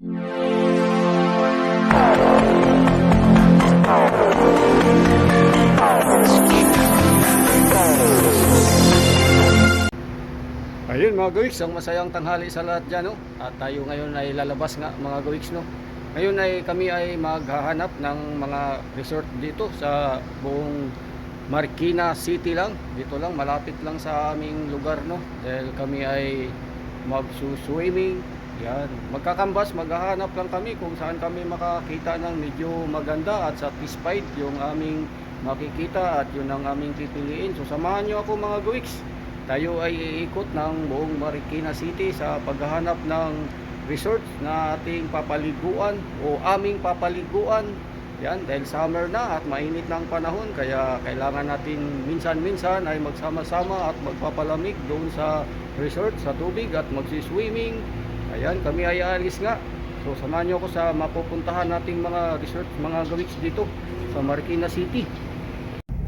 Ayun mga gawiks, ang masayang tanghali sa lahat dyan no? At tayo ngayon ay lalabas nga mga gawiks no? Ngayon ay kami ay maghahanap ng mga resort dito sa buong Marikina City lang. Dito lang, malapit lang sa aming lugar no? Dahil kami ay magsuswimming Yan, magkakambas, maghahanap lang kami kung saan kami makakita ng medyo maganda at satisfied yung aming makikita at yun ang aming pipiliin So samahan nyo ako mga gawiks tayo ay iikot ng buong Marikina City sa paghahanap ng resort na ating papaliguan o aming papaliguan. Yan, dahil summer na at mainit na ang panahon kaya kailangan natin minsan-minsan ay magsama-sama at magpapalamig doon sa resort, sa tubig at magsiswimming. Ayan, kami ay aalis nga. So samahan nyo ako sa mapupuntahan nating mga resort, mga gawiks dito sa Marikina City.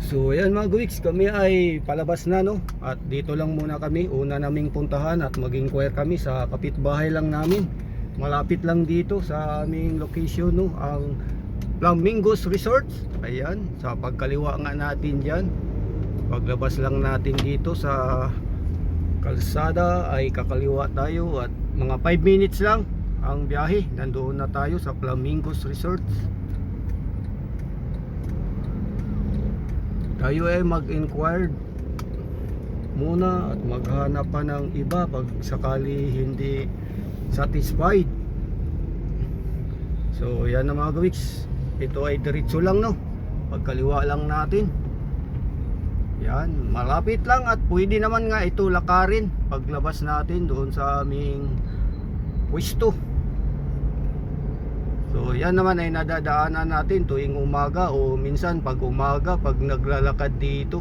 So ayan mga gawiks, kami ay palabas na no? At dito lang muna kami, una naming puntahan at mag-inquire kami sa kapitbahay lang namin. Malapit lang dito sa aming location no? Ang Flamingos Resort Ayan, sa pagkaliwa nga natin dyan. Paglabas lang natin dito sa kalsada ay kakaliwa tayo At mga 5 minutes lang ang biyahe. Nandoon na tayo sa Flamingos Resort. Tayo ay mag-inquire muna at maghanap pa ng iba pag sakali hindi satisfied. So yan na mga gawiks ito ay diretso lang no? Pagkaliwa lang natin yan malapit lang at pwede naman nga ito lakarin paglabas natin doon sa aming pwesto So yan naman ay nadadaanan natin tuwing umaga o minsan pag umaga pag naglalakad dito.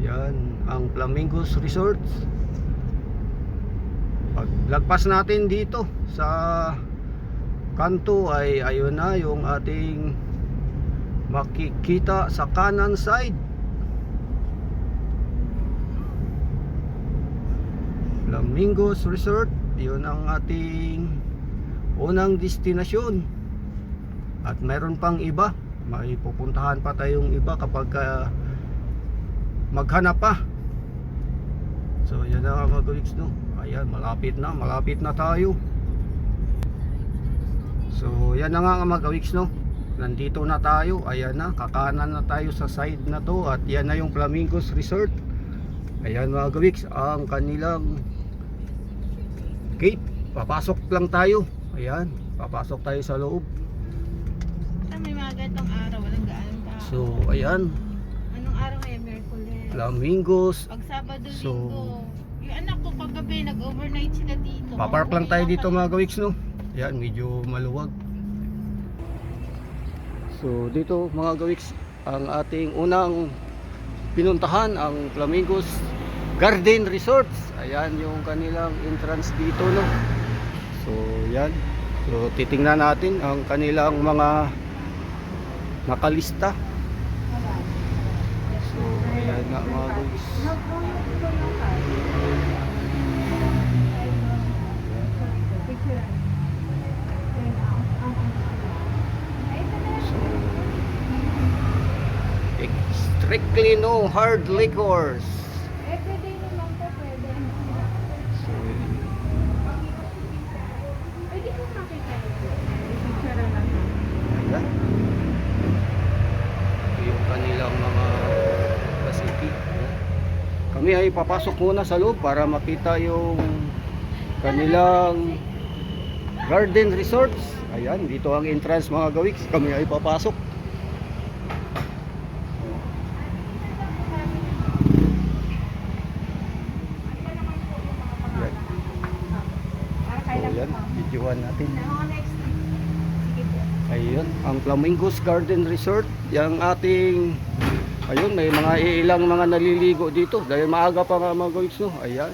Yan ang Flamingos Resort. Pag lagpas natin dito sa kanto ay ayun na yung ating makikita sa kanan side. Flamingos Resort, yun ang ating unang destinasyon. At mayroon pang iba. May pupuntahan pa tayong iba kapag ah, maghanap pa. So yan na mga guliks no. Ayan, malapit na, malapit na tayo. So yan na nga mga gawiks no. Nandito na tayo. Ayan na, kakanan na tayo sa side na to at yan na yung Flamingos Resort. Ayan mga gawiks, ang kanilang gate. Papasok lang tayo. Ayan, papasok tayo sa loob. Ah, may mga ganitong araw, walang gaano tao. So, ayan, Anong araw ngayon? Merkules. Flamingos. Pag Sabado, So, Linggo. Yung anak ko kagabi, nag-overnight sila dito. Papark lang tayo dito mga gawiks no. Ayan, medyo maluwag. So, dito mga gawiks, ang ating unang pinuntahan ang Flamingos Garden Resorts. Ayan yung kanilang entrance dito no. So, yan. So, titingnan natin ang kanilang mga nakalista. So, ayan nga mga guys. Strictly no hard liquors. Everyday naman po pwede. So, Pwede ko makita yun. Picture lang. Ito yung kanilang mga facility. Ayan. Kami ay papasok muna sa loob para makita yung kanilang garden resorts. Ayan, dito ang entrance mga gawiks. Kami ay papasok. Ayan. So, ayan, videoan natin. Ayun, ang Flamingos Garden Resort, yung ating ayun, may mga ilang mga naliligo dito dahil maaga pa nga mga guys, no. Ayan.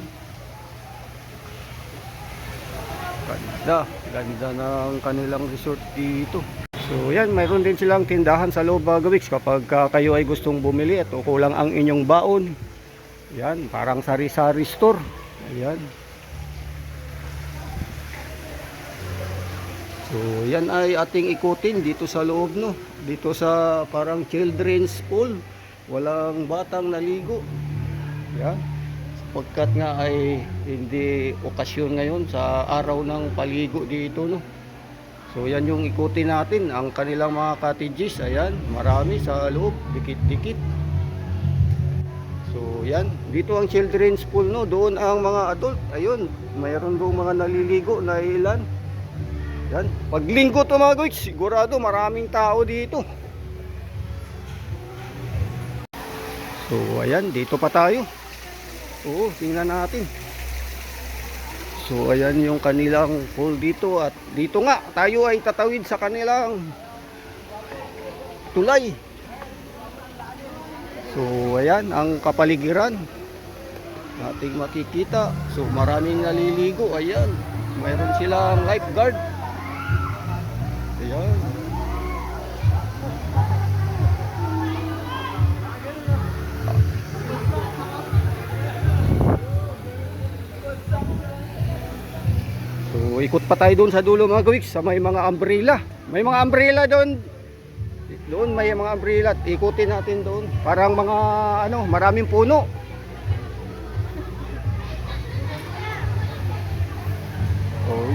Ganda, ganda ng kanilang resort dito. So yan, mayroon din silang tindahan sa loob mga gawiks kapag ah, kayo ay gustong bumili at o kulang ang inyong baon. Yan, parang sari-sari store. Ayan. So, yan ay ating ikutin dito sa loob, no? Dito sa parang children's pool. Walang batang naligo. Yan. Sapagkat nga ay hindi okasyon ngayon sa araw ng paligo dito, no? So, yan yung ikutin natin. Ang kanilang mga cottages, ayan, marami sa loob, dikit-dikit. So, yan. Dito ang children's pool, no? Doon ang mga adult. Ayun, mayroon doon mga naliligo na ilan. Yan. Pag linggo to mga guys, sigurado maraming tao dito. So, ayan, dito pa tayo. Oo, tingnan natin. So, ayan yung kanilang pool dito at dito nga, tayo ay tatawid sa kanilang tulay. So, ayan ang kapaligiran. Ating makikita. So, maraming naliligo. Ayan. Mayroon silang lifeguard. Ikot pa tayo doon sa dulo mga gawiks sa may mga umbrella. May mga umbrella doon. Doon may mga umbrella. Ikutin natin doon. Parang mga ano, maraming puno. Oh.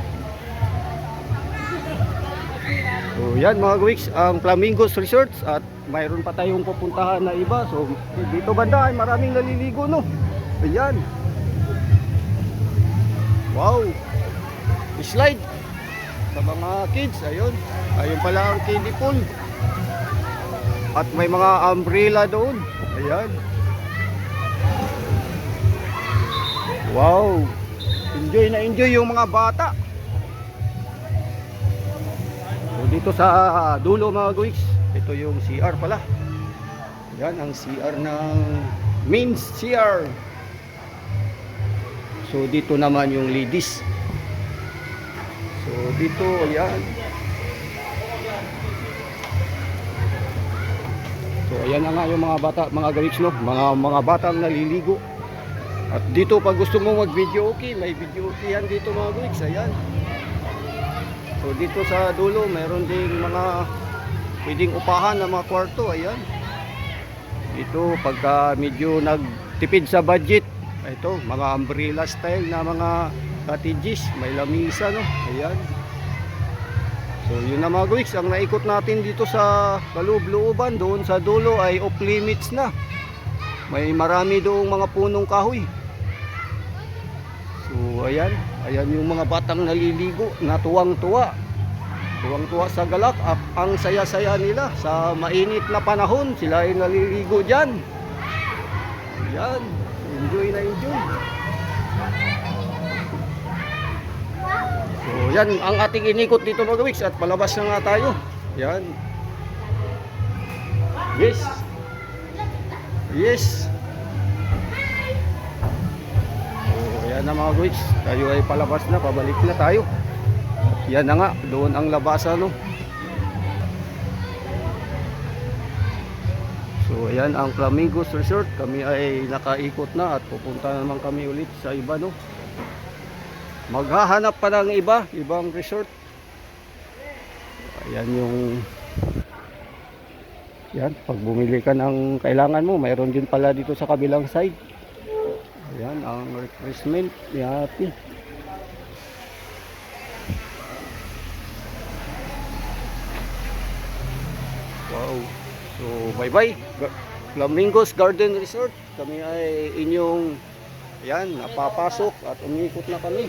So yan mga gawiks, ang Flamingos Resorts at mayroon pa tayong pupuntahan na iba. So dito banda ay maraming naliligo no. Ayan. Wow. Slide sa mga kids. Ayun. Ayun pala ang kiddie pool. At may mga umbrella doon. Ayan. Wow. Enjoy na enjoy yung mga bata. So dito sa dulo mga guys, ito yung CR pala. Yan ang CR ng main CR. So dito naman yung ladies. So dito ayan. So ayan na nga yung mga bata, mga gawiks no, mga mga batang naliligo. At dito pag gusto mo mag-video okay, may video okay yan dito mga gawiks, ayan. So dito sa dulo, meron ding mga pwedeng upahan na mga kwarto, ayan. Dito pagka medyo nagtipid sa budget, ito, mga umbrella style na mga cottages, may lamisa no, ayan. So yun na mga guys, ang naikot natin dito sa kaloob-looban, doon sa dulo ay off limits na. May marami doong mga punong kahoy. So ayan, ayan yung mga batang naliligo, natuwang-tuwa. Tuwang-tuwa sa galak, at ang saya-saya nila sa mainit na panahon, sila ay naliligo dyan. Ayan, enjoy na enjoy. So yan ang ating inikot dito mga gawiks at palabas na nga tayo. Yan. Yes. Yes. So yan na mga gawiks. Tayo ay palabas na, pabalik na tayo. Yan na nga, doon ang labasan no. So ayan ang Flamingos Resort. Kami ay nakaikot na at pupunta naman kami ulit sa iba no. Maghahanap pa ng iba, ibang resort. Ayan yung Yan, pag bumili ka ng kailangan mo, mayroon din pala dito sa kabilang side. Ayan, ang refreshment ate. Wow. So, bye-bye. Ga- Flamingos Garden Resort. Kami ay inyong Ayan, napapasok at umikot na kami.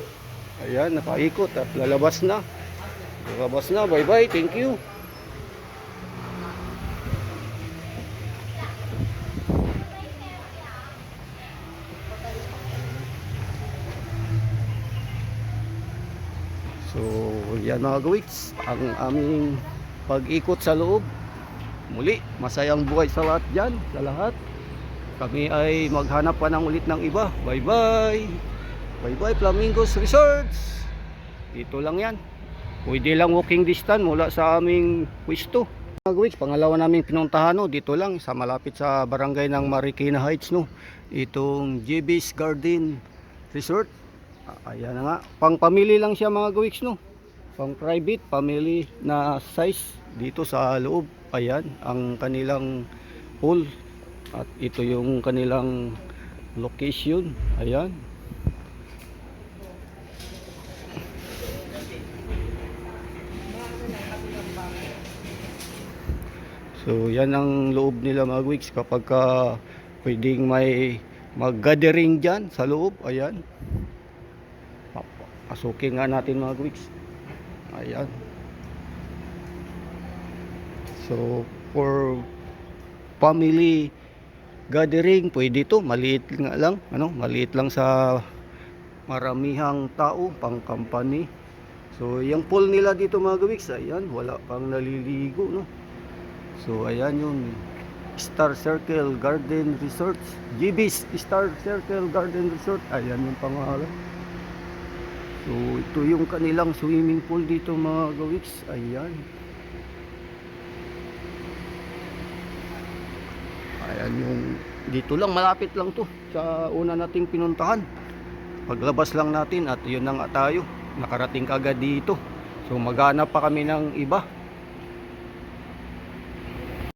Ayan, nakaikot at lalabas na. Lalabas na. Bye-bye. Thank you. So, yan mga gawiks, ang aming pag-ikot sa loob. Muli, masayang buhay sa lahat dyan, sa lahat. Kami ay maghanap pa ng ulit ng iba. Bye-bye! Bye-bye Flamingos Resorts! Dito lang yan. Pwede lang walking distance mula sa aming pwesto. Mga gawiks, pangalawa namin pinuntahan no, dito lang sa malapit sa barangay ng Marikina Heights no. Itong JB's Garden Resort. Ah, Ayan nga. Pang pamili lang siya mga gawiks no. pang private family na size dito sa loob ayan ang kanilang pool at ito yung kanilang location ayan So yan ang loob nila mga weeks kapag ka pwedeng may mag-gathering dyan sa loob. Ayan. Pasukin nga natin mga weeks. Ayan. So for family gathering pwede to maliit nga lang ano maliit lang sa maramihang tao pang company so yung pool nila dito mga gawiks ayan wala pang naliligo no So ayan yung Star Circle Garden Resort. GB's Star Circle Garden Resort. Ayan yung pangalan. So ito yung kanilang swimming pool dito mga gawiks. Ayan. Ayan yung dito lang malapit lang to sa una nating pinuntahan. Paglabas lang natin at yun na nga tayo. Nakarating kagad dito. So maghanap pa kami ng iba